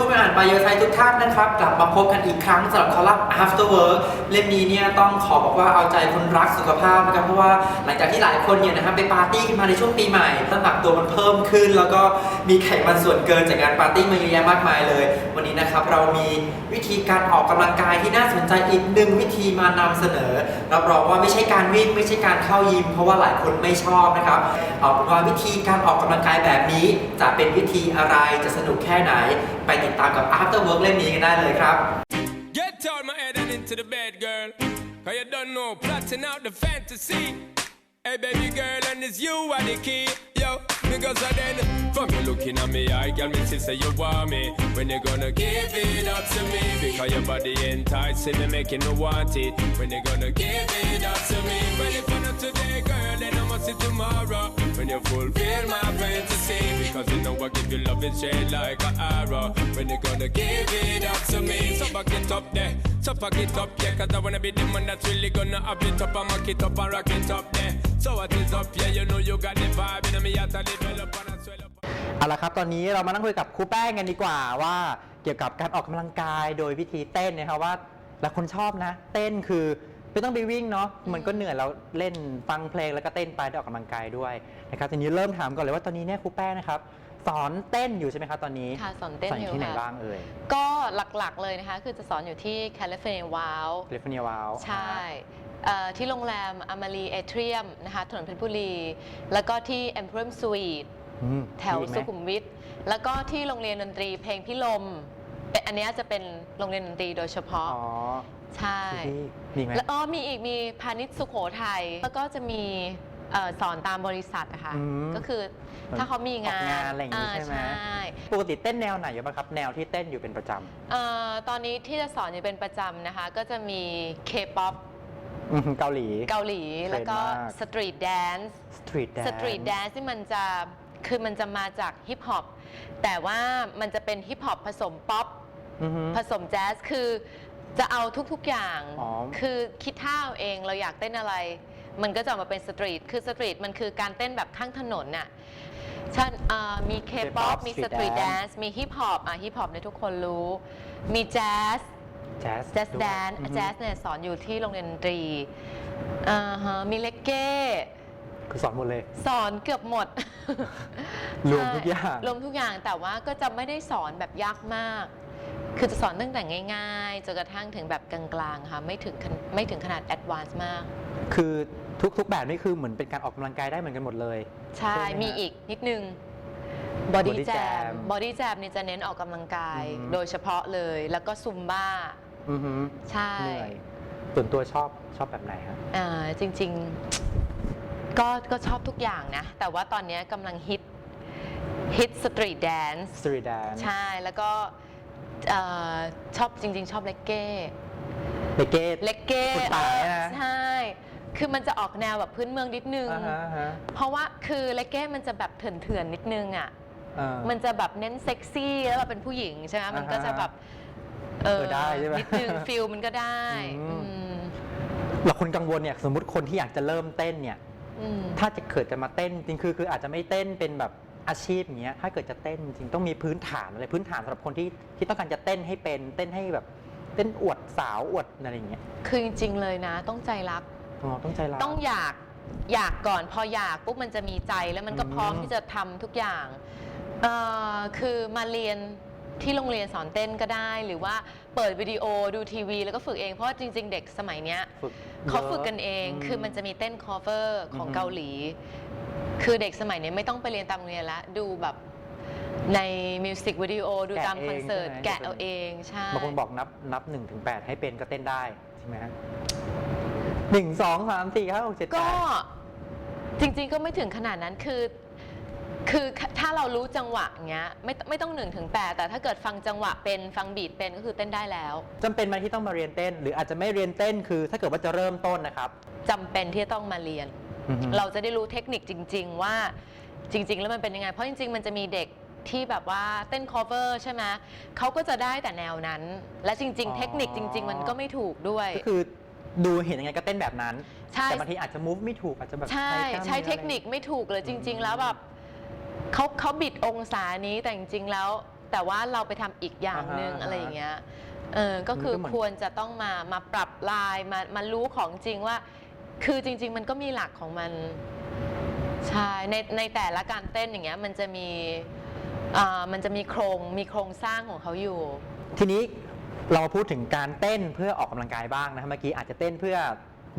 คุณผู้อ่านปายไซทุกท่านนะครับ กลับมาพบกันอีกครั้งสำหรับคอลัมน์ After Work เล่มนี้เนี่ยต้องขอบอกว่าเอาใจคนรักสุขภาพนะครับเพราะว่าหลังจากที่หลายคนเนี่ยนะครับไปปาร์ตี้กันมาในช่วงปีใหม่น้ำหนักตัวมันเพิ่มขึ้น แล้วก็มีไขมันส่วนเกินจากการปาร์ตี้มาเยอะแยะมากมายเลย วันนี้นะครับเรามีวิธีการออกกำลังกายที่น่าสนใจอีกหนึ่งวิธีมานำเสนอรับรองว่าไม่ใช่การวิ่งไม่ใช่การเข้ายิม เพราะว่าหลายคนไม่ชอบนะครับเอาเป็นว่าวิธีการออกกำลังกายแบบนี้จะเป็นวิธีอะไรจะสนุกแค่ไหนไปติดตามกับ After Work เล่มนี้กันได้เลยครับ Get out my head and into the bed, girl. Cause you don't know, plotting out the fantasy. Hey, baby girl, and it's you are the key. Yo, because I then, from you looking at me, I girl, me see say you want me. When you gonna give it up to me? Because your body enticing me, making me want it. When you gonna give it up to me? Well, if not today, girl, then I must see tomorrow. When you fulfill my fantasy. Because you know I give you love and shade like an arrow. When you gonna give it up to me? So back it up there. So fuck it up, yeah. Cause I wanna be the man that's really gonna have it up and mock it up and rock it up there. So what is up, yeah? You know you got the vibe. Know me เอาละครับตอนนี้เรามานั่งคุยกับครูแป้งกันดีกว่าว่าเกี่ยวกับการออกกำลังกายโดยวิธีเต้นนะครับว่าหลายคนชอบนะ เต้นคือไม่ต้องไปวิ่งเนาะมันก็เหนื่อยเราเล่นฟังเพลงแล้วก็เต้นไปได้ออกกำลังกายด้วยนะครับทีนี้เริ่มถามก่อนเลยว่าตอนนี้เนี่ยครูแป้งนะครับ สอนเต้นอยู่ใช่ไหมครับตอนนี้ค่ะสอนเต้นสอนอยู่ที่ไหนค่ะบ้างเอ่ยก็หลักๆเลยนะคะ คือจะสอนอยู่ที่แคลิฟอร์เนียวาวเ a ฟเนียวาวใช่เอ่อที่โรงแรมอมารีเอเทียมนะคะถนนเพชรบุรี แล้วก็ที่ Emporium Suite แถวสุขุมวิทแล้วก็ที่โรงเรียนดนตรีเพลงพิลมเป็นอันเนี้ยจะเป็นโรงเรียนดนตรีโดยเฉพาะ อ๋อใช่ ที่มีไหม แล้วอ๋อมีอีกมีพาณิชย์สุโขทัยแล้วก็จะมี เอ่อสอนตามบริษัทนะคะอืม ก็คือถ้าเขามีงานออกงานอะไรอย่างงี้ใช่ไหม ใช่ ปกติเต้นแนวไหนอยู่บ้างครับ แนวที่เต้นอยู่เป็นประจ เอ่อตอนนี้ที่จะสอนอยู่เป็นประจำนะคะ ก็จะมี K-POP ำอืมเกาหลี เกาหลี เทรนด์แล้วก็มาก สตรีทแดนซ์สตรีทแดน สตรีทแดนซ์ที่มันจะคือมันจะมาจากฮิปฮอปแต่ว่ามันจะเป็นฮิปฮอปผสมป๊อป ผสมแจ๊สคือจะเอาทุกๆอย่าง อ๋อ คือคิดท่าเอาเองเราอยากเต้นอะไร มันก็จะออกมาเป็นสตรีท คือสตรีทมันคือการเต้นแบบข้างถนนน่ะฉันเอ่อมีเคป๊อป K-pop มีส street ตรีทแดน dance ซ์ มีฮิปฮอป อะฮิปฮอปเนี่ยทุกคนรู้ มีแจ๊ส แจ๊สแจ๊สด้วยแดนอือฮึแจ๊สเนี่ยสอนอยู่ที่โรงเรียนดนตรีอ่าฮะมีเลกเก้ คือสอนหมดเลย สอนเกือบหมดรวมทุกอย่างรวมทุกอย่างแต่ว่าก็จะไม่ได้สอนแบบยากมาก คือจะสอนตั้งแต่ง่ายๆจนกระทั่งถึงแบบกลางๆค่ะไม่ถึงขนไม่ถึงขนาดแอดวานซ์มาก คือทุกๆแบบนี่คือเหมือนเป็นการออกกำลังกายได้เหมือนกันหมดเลย ใช่ใช่ไหมฮะมีอีกนิดนึง Body Body Jam Jam Body Jam นี่จะเน้นออกกำลังกายอืมโดยเฉพาะเลยแล้วก็ซุมบ้าอือฮึใช่เหนื่อยส่วนตัวชอบชอบแบบไหนครับอ่าจริง ๆ ก็ก็ชอบทุกอย่างนะ แต่ว่าตอนนี้กำลังฮิตฮิตสตรีทแดนซ์สตรีทแดนใช่แล้วก็ เอ่อชอบจริง ๆ ชอบเลกเก้เลเกต เลกเก้คนป่าเนี่ยนะ ใช่ คือมันจะออกแนวแบบพื้นเมืองนิดนึง อ่าฮะอ่าฮะเพราะว่าคือเลกเก้มันจะแบบเถื่อนๆนิดนึงอะ อ่า มันจะแบบเน้นเซ็กซี่แล้วเราเป็นผู้หญิงใช่ไหมมันก็จะแบบเออได้ใช่ไหมนิดนึงฟิลมันก็ได้อืม อืมแล้วคนกังวลเนี่ยสมมติคนที่อยากจะเริ่มเต้นเนี่ย อืม ถ้าจะเกิดจะมาเต้นจริงคือคืออาจจะไม่เต้นเป็นแบบ อาชีพอย่างเงี้ยถ้าเกิดจะเต้นจริงต้องมีพื้นฐานอะไรพื้นฐานสำหรับคนที่ที่ต้องการจะเต้นให้เป็น เต้นให้แบบเต้นอวดสาวอวดอะไรอย่างเงี้ยคือจริงๆเลยนะ ต้องใจรักอ๋อต้องใจรัก ต้องอยากอยากก่อนพออยากปุ๊บมันจะมีใจแล้วมันก็อืมพร้อมที่จะทำทุกอย่างเอ่อคือมาเรียนที่โรงเรียนสอนเต้นก็ได้ หรือว่าเปิดวิดีโอดูทีวี แล้วก็ฝึกเองเพราะว่าจริง ๆ เด็กสมัยเนี้ย ฝึกเขาฝึกกันยะเองคือมันจะมีเต้น cover ของอืมเกาหลี คือเด็กสมัยนี้ไม่ต้องไปเรียนตามโรงเรียนแล้วดูแบบในมิวสิกวิดีโอดูตามคอนเสิร์ตแกะเอาเองใช่บางคนบอกนับนับหนึ่งถึงแปดให้เป็นก็เต้นได้ใช่ไหมฮะหนึ่งสองสามสี่ห้าหกเจ็ดแปก็ดจริงๆก็ไม่ถึงขนาดนั้นคือ คือถ้าเรารู้จังหวะเงี้ยไม่ไม่ต้องหนึ่งถึงแปดแต่ถ้าเกิดฟังจังหวะเป็นฟังบีทเป็นก็คือเต้นได้แล้วจำเป็นไหมที่ต้องมาเรียนเต้น หรืออาจจะไม่เรียนเต้นคือ ถ้าเกิดว่าจะเริ่มต้นนะครับจำเป็นที่จะต้องมาเรียน อือฮึ เราจะได้รู้เทคนิคจริง ๆ ว่าจริง ๆ แล้วมันเป็นยังไง เพราะจริง ๆ มันจะมีเด็กที่แบบว่าเต้น cover ใช่ไหมเขาก็จะได้แต่แนวนั้น และจริง ๆ เทคนิคจริง ๆ มันก็ไม่ถูกด้วย ก็คือดูเห็นยังไงก็เต้นแบบนั้น ใช่ แต่บางทีอาจจะ move ไม่ถูกอาจจะแบบใช่กล้ามใช้นื้อเทคนิคไม่ถูกเลยจริง ๆ แล้วแบบเขาเขาบิดองศานี้แต่จริง ๆ แล้ว แต่ว่าเราไปทำอีกอย่างหนึ่งอ่าฮะอะไรอย่างเงี้ยเออก็คือมันก็เหมือนควรจะต้องมามาปรับลายมามารู้ของจริงว่า คือจริง ๆ มันก็มีหลักของมันใช่ในในแต่ละการเต้นอย่างเงี้ยมันจะมีอ่ามันจะมีโครงมีโครงสร้างของเขาอยู่ ทีนี้เราพูดถึงการเต้นเพื่อออกกำลังกายบ้างนะครับเมื่อกี้อาจจะเต้นเพื่อ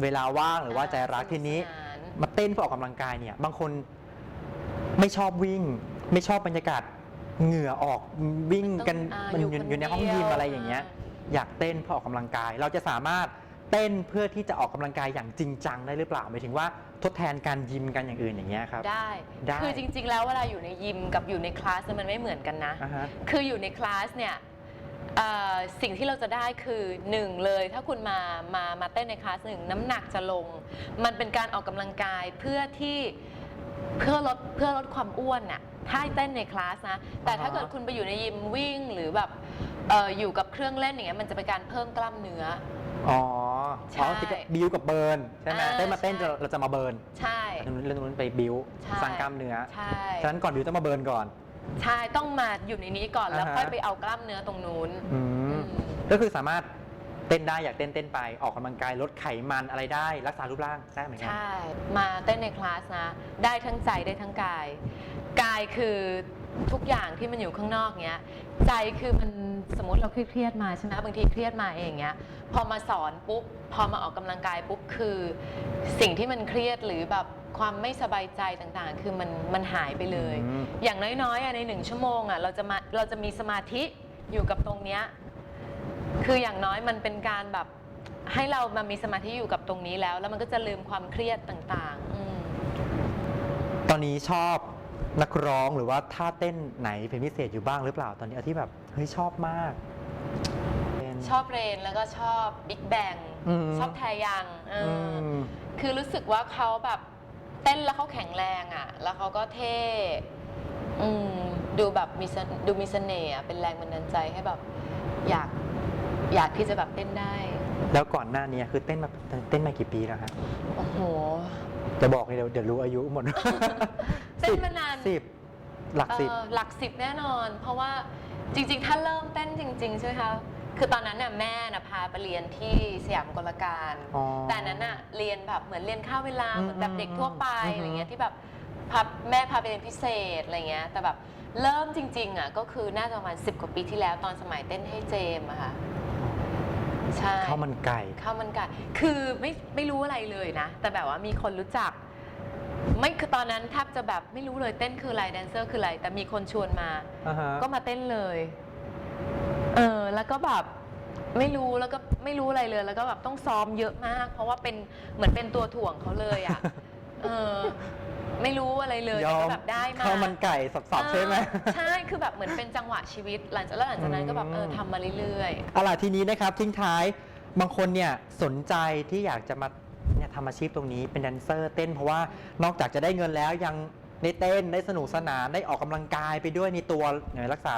เวลาว่างหรือว่าใจรักสนุกทีนี้สนานมาเต้นเพื่อออกกำลังกายเนี่ยบางคนไม่ชอบวิ่ง ไม่ชอบบรรยากาศเหงื่อออกวิ่งกันต้องมันอ่าอยู่อยู่คนอยู่ในห้องยิมเดียวอะไรอย่างเงี้ยอ่อยากเต้นเพื่อออกกำลังกาย เราจะสามารถ เต้นเพื่อที่จะออกกำลังกายอย่างจริงจังได้หรือเปล่าหมายถึงว่าทดแทนการยิมกันอย่างอื่นอย่างเงี้ยครับ ได้ ได้ คือจริง ๆ แล้วเวลาอยู่ในยิมกับอยู่ในคลาสเนี่ยมันไม่เหมือนกันนะ อ่าฮะ คืออยู่ในคลาสเนี่ยเอ่อสิ่งที่เราจะได้คือหนึ่งเลยถ้าคุณมามามาเต้นในคลาสหนึ่งน้ำหนักจะลง มันเป็นการออกกำลังกายเพื่อที่เพื่อลดเพื่อลดความอ้วนน่ะถ้าเต้นในคลาสนะ แต่ถ้าอ่าฮะ เกิดคุณไปอยู่ในยิมวิ่งหรือแบบเอ่ออยู่กับเครื่องเล่นอย่างเงี้ยมันจะเป็นการเพิ่มกล้ามเนื้อ อ๋อใช่อ๋อที่บิวกับเบิร์นใช่ไหมอ่าเต้นมาเต้นใช่ เราจะมาเบิร์นใช่ เรื่องนู้นเรื่องนู้นไปบิวใช่ สร้างกล้ามเนื้อใช่ ฉะนั้นก่อนบิวต้องมาเบิร์นก่อน ใช่ต้องมาอยู่ในนี้ก่อนแล้วอ่าฮะ ค่อยไปเอากล้ามเนื้อตรงนู้นอืมอืมก็คือสามารถเต้นได้อยากเต้นเต้นไปออกกำลังกายลดไขมันอะไรได้ รักษารูปร่างได้เหมือนกัน ใช่ มาเต้นในคลาสนะ ได้ทั้งใจได้ทั้งกายกาย คือทุกอย่างที่มันอยู่ข้างนอกเนี้ย ใจคือมันสมมติเราเครียดๆมาใช่ไหมบางทีเครียดมาเองเงี้ย พอมาสอนปุ๊บ พอมาออกกำลังกายปุ๊บคือ สิ่งที่มันเครียดหรือแบบความไม่สบายใจต่างๆ คือมันมันหายไปเลยอืมอย่างน้อยๆอะในหนึ่งชั่วโมงอะเราจะมาเราจะมีสมาธิอยู่กับตรงเนี้ยคืออย่างน้อยมันเป็นการแบบให้เรามามีสมาธิอยู่กับตรงนี้แล้ว แล้วมันก็จะลืมความเครียดต่างๆอืมตอนนี้ชอบ นักร้องหรือว่าท่าเต้นไหนเป็นพิเศษอยู่บ้างหรือเปล่าตอนนี้เอาที่แบบเฮ้ยชอบมากเป็นชอบเรนแล้วก็ชอบบิ๊กแบงอืม ชอบแทยังเอออือม คือรู้สึกว่าเขาแบบเต้นแล้วเขาแข็งแรงอะ แล้วเขาก็เท่อืมดูแบบมีเสดูมีเสน่ห์อะเป็นแรงบันดาลใจให้แบบอยากอยากที่จะแบบเต้นได้ แล้วก่อนหน้านี้คือเต้นมาเต้นมากี่ปีแล้วฮะโอ้โห จะบอกเลยเดี๋ยวเดี๋ยวรู้อายุหมด เต้นมานาน สิบหลักสิบ เอ่อหลักสิบแน่นอน เพราะว่าจริงๆ ถ้าเริ่มเต้นจริง ๆ ใช่ไหมคะ คือตอนนั้นน่ะแม่น่ะพาไปเรียนที่สยามกลการ อ๋อแต่อันนั้นน่ะเรียนแบบเหมือนเรียนข้าวเวลาอืมเหมือนแบบเด็กทั่วไปอืม อะไรเงี้ยที่แบบพาแม่พาไปเรียนพิเศษอะไรเงี้ย แต่แบบเริ่มจริงๆอะก็คือน่าจะประมาณสิบกว่าปีที่แล้วตอนสมัยเต้นให้เจมส์อะค่ะใช่ ข้าวมันไก่ ข้าวมันไก่ คือไม่ไม่รู้อะไรเลยนะ แต่แบบว่ามีคนรู้จัก ไม่คือตอนนั้นแทบจะแบบไม่รู้เลยเต้นคืออะไรแดนเซอร์คืออะไรแต่มีคนชวนมา อ่าฮะ ก็มาเต้นเลย เออ แล้วก็แบบไม่รู้แล้วก็ไม่รู้อะไรเลย แล้วก็แบบต้องซ้อมเยอะมาก เพราะว่าเป็นเหมือนเป็นตัวถ่วงเขาเลยอะ เออ ไม่รู้อะไรเลยยแต่อก็มแบบได้มาข้าวมันไก่สับๆใช่ไหม เออใช่ คือแบบเหมือนเป็นจังหวะชีวิต หลังจากแล้วหลังจากนั้นก็แบบเอออืมทำมาเรื่อย เอาล่ะทีนี้นะครับทิ้งท้ายบางคนเนี่ยสนใจที่อยากจะมาเนี่ย ทำอาชีพตรงนี้เป็นแดนเซอร์เต้น เพราะว่านอกจากจะได้เงินแล้วยังได้เต้นได้สนุกสนานได้ออกกำลังกายไปด้วยในตัวเนี่ยรักษา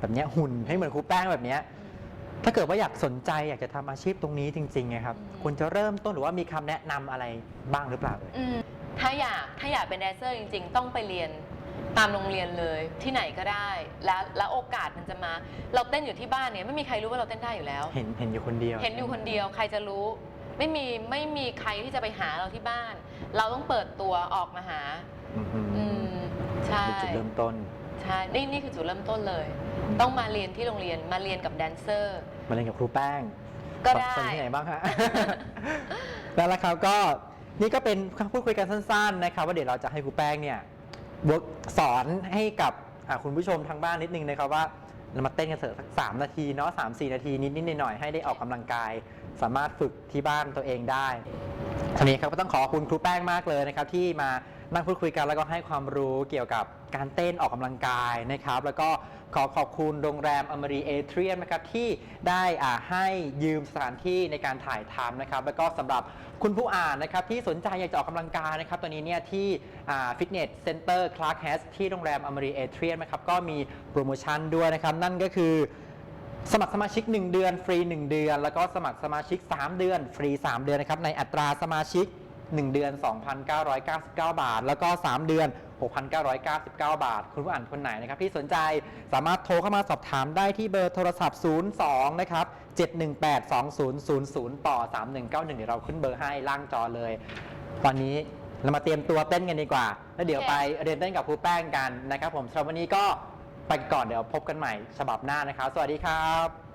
แบบเนี้ยหุ่นให้เหมือนครูแป้งแบบเนี้ยถ้าเกิดว่าอยากสนใจอยากจะทำอาชีพตรงนี้จริงๆไงครับอืมควรจะเริ่มต้นหรือว่ามีคำแนะนำอะไรบ้างหรือเปล่าเอ่ยๆอืมถ้าอยากถ้าอยากเป็นแดนเซอร์จริง ๆ ต้องไปเรียนตามโรงเรียนเลยที่ไหนก็ได้ แล้วแล้วโอกาสมันจะมา เราเต้นอยู่ที่บ้านเนี่ยไม่มีใครรู้ว่าเราเต้นได้อยู่แล้ว เห็นเห็นอยู่คนเดียว เห็นอยู่คนเดียวใครจะรู้ ไม่มีไม่มีใครที่จะไปหาเราที่บ้าน เราต้องเปิดตัวออกมาหา อืมอืมใช่เป็นจุดเริ่มต้นใช่นี่นี่คือจุดเริ่มต้นเลย ต้องมาเรียนที่โรงเรียนมาเรียนกับแดนเซอร์ มาเล่นกับครูแป้งก็ได้สอนที่ไหนบ้างฮะแล้วละครับก็นี่ก็เป็นพูดคุยกันสั้น ๆ นะครับ ว่าเดี๋ยวเราจะให้ครูแป้งเนี่ยเวิร์กสอนให้กับอ่าคุณผู้ชมทางบ้านนิดนึงนะครับว่าเรามาเต้นกันเถอะสักสามนาทีเนาะสามสี่นาทีนิดๆหน่อยๆให้ได้ออกกำลังกาย สามารถฝึกที่บ้านตัวเองได้ทีนี้ครับก็ต้องขอคุณครูแป้งมากเลยนะครับที่มานั่งพูดคุยกันแล้วก็ให้ความรู้เกี่ยวกับการเต้นออกกำลังกายนะครับ แล้วก็ขอขอบคุณโรงแรมอมรีเอเทียมนะครับที่ได้อ่าให้ยืมสถานที่ในการถ่ายทำนะครับ แล้วก็สำหรับคุณผู้อ่านนะครับที่สนใจอยากจะออกกำลังกายนะครับตอนนี้เนี่ยที่ฟิตเนสเซ็นเตอร์คลาร์กแฮสที่โรงแรมอมรีเอเทียมนะครับก็มีโปรโมชั่นด้วยนะครับ นั่นก็คือ สมัครสมาชิก 1 เดือนฟรี 1 เดือน แล้วก็สมัครสมาชิก 3 เดือน ฟรี 3 เดือนนะครับในอัตราสมาชิก 1 เดือน 2,999 บาท แล้วก็ 3 เดือน 6,999 บาท คุณผู้อ่านคนไหนนะครับที่สนใจสามารถโทรเข้ามาสอบถามได้ที่เบอร์โทรศัพท์ 02 นะครับ 718-2000 ต่อ 3191 เดี๋ยวเราขึ้นเบอร์ให้ล่างจอเลย ตอนนี้เรามาเตรียมตัวเต้นกันดีกว่า แล้วเดี๋ยวไปเรียนเต้นกับครูแป้งกันนะครับผมสำหรับวันนี้ก็ ไปก่อนเดี๋ยวพบกันใหม่ฉบับหน้านะครับ สวัสดีครับ